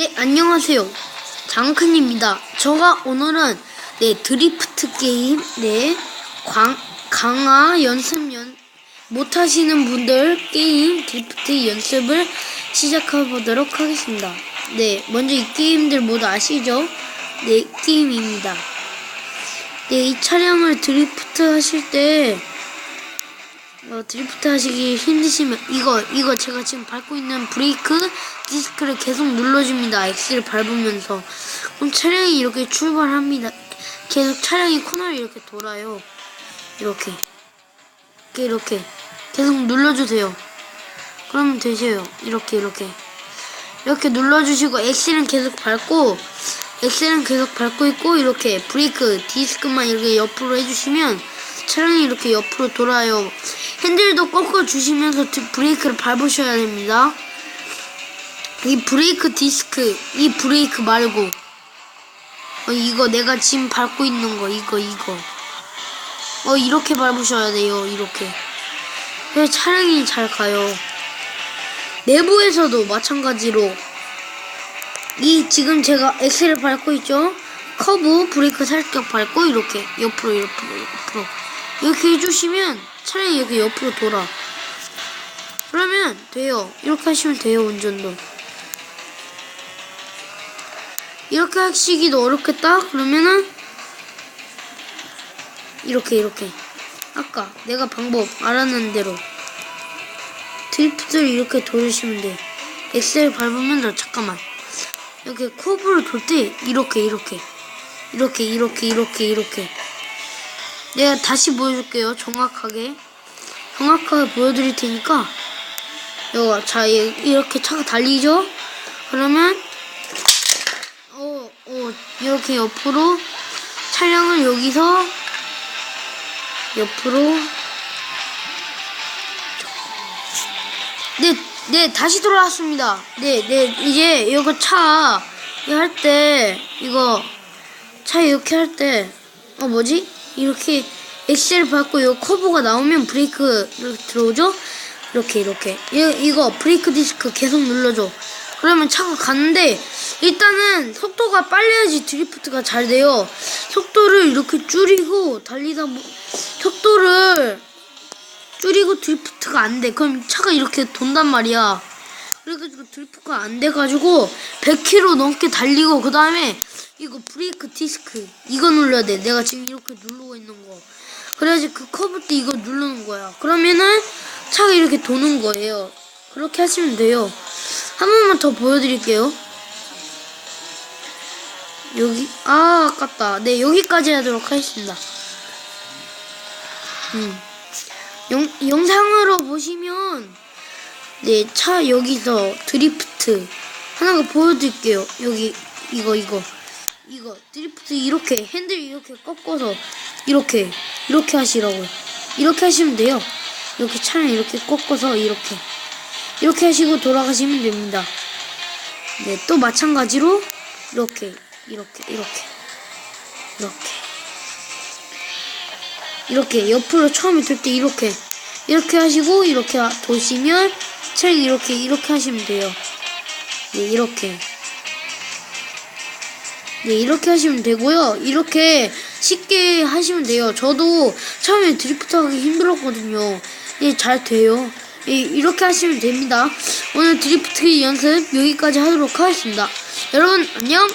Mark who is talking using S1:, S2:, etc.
S1: 네, 안녕하세요. 장큰입니다. 저가 오늘은 네 드리프트 게임 네 광, 강화 연습 연 못 하시는 분들 게임 드리프트 연습을 시작해 보도록 하겠습니다. 네, 먼저 이 게임들 모두 아시죠? 네, 게임입니다. 네, 이 차량을 드리프트 하실 때 어, 드리프트 하시기 힘드시면 이거 이거 제가 지금 밟고 있는 브레이크 디스크를 계속 눌러줍니다. X를 밟으면서 그럼 차량이 이렇게 출발합니다. 계속 차량이 코너를 이렇게 돌아요. 이렇게 이렇게 이렇게 계속 눌러주세요. 그러면 되세요. 이렇게 이렇게 이렇게 눌러주시고 X는 계속 밟고 X는 계속 밟고 있고 이렇게 브레이크 디스크만 이렇게 옆으로 해주시면 차량이 이렇게 옆으로 돌아요. 핸들도 꺾어 주시면서 드- 브레이크를 밟으셔야 됩니다. 이 브레이크 디스크, 이 브레이크 말고. 어, 이거 내가 지금 밟고 있는 거 이거 이거. 어 이렇게 밟으셔야 돼요 이렇게. 그래서 차량이 잘 가요. 내부에서도 마찬가지로. 이 지금 제가 엑셀을 밟고 있죠? 커브 브레이크 살짝 밟고 이렇게. 옆으로 옆으로 옆으로 이렇게 해주시면 차량이 이렇게 옆으로 돌아. 그러면 돼요. 이렇게 하시면 돼요 운전도. 이렇게 하시기도 어렵겠다? 그러면은 이렇게 이렇게. 아까 내가 방법 알았는 대로 드리프트를 이렇게 돌리시면 돼. 엑셀 밟으면 서 잠깐만. 이렇게 커브를 돌 때 이렇게 이렇게. 이렇게 이렇게 이렇게 이렇게 내가 다시 보여줄게요 정확하게 정확하게 보여드릴 테니까 이거 자 이- 이렇게 차가 달리죠 그러면 어, 어 이렇게 옆으로 차량을 여기서 옆으로 네, 네, 다시 돌아왔습니다. 네, 네, 이제 이거 차, 할 때, 이거, 차 이렇게 할 때, 어, 뭐지? 이렇게 엑셀 밟고 이 커브가 나오면 브레이크 들어오죠? 이렇게, 이렇게. 이, 이거 브레이크 디스크 계속 눌러줘. 그러면 차가 가는데, 일단은 속도가 빨라야지 드리프트가 잘 돼요. 속도를 이렇게 줄이고 달리다 보, 속도를 줄이고 드리프트가 안 돼. 그럼 차가 이렇게 돈단 말이야. 그래가지고 드리프트가 안 돼가지고 100km 넘게 달리고 그 다음에 이거 브레이크 디스크 이거 눌러야 돼. 내가 지금 이렇게 누르고 있는 거. 그래야지 그 커브 때 이거 누르는 거야. 그러면은 차가 이렇게 도는 거예요. 그렇게 하시면 돼요. 한 번만 더 보여드릴게요. 여기 아 아깝다. 네 여기까지 하도록 하겠습니다. 음. 영, 영상으로 보시면 네 차 여기서 드리프트 하나가 보여드릴게요 여기 이거 이거 이거 드리프트 이렇게 핸들 이렇게 꺾어서 이렇게 이렇게 하시라고요. 이렇게 하시면 돼요. 이렇게 차량 이렇게 꺾어서 이렇게. 이렇게 하시고 돌아가시면 됩니다. 네 또 마찬가지로 이렇게 이렇게 이렇게. 이렇게. 이렇게 옆으로 처음에 돌 때 이렇게. 이렇게 하시고 이렇게 하- 도시면 책 이렇게 이렇게 하시면 돼요. 네 이렇게 네 이렇게 하시면 되고요. 이렇게 쉽게 하시면 돼요. 저도 처음에 드리프트 하기 힘들었거든요. 예, 잘 돼요. 예, 이렇게 하시면 됩니다. 오늘 드리프트 연습 여기까지 하도록 하겠습니다. 여러분 안녕.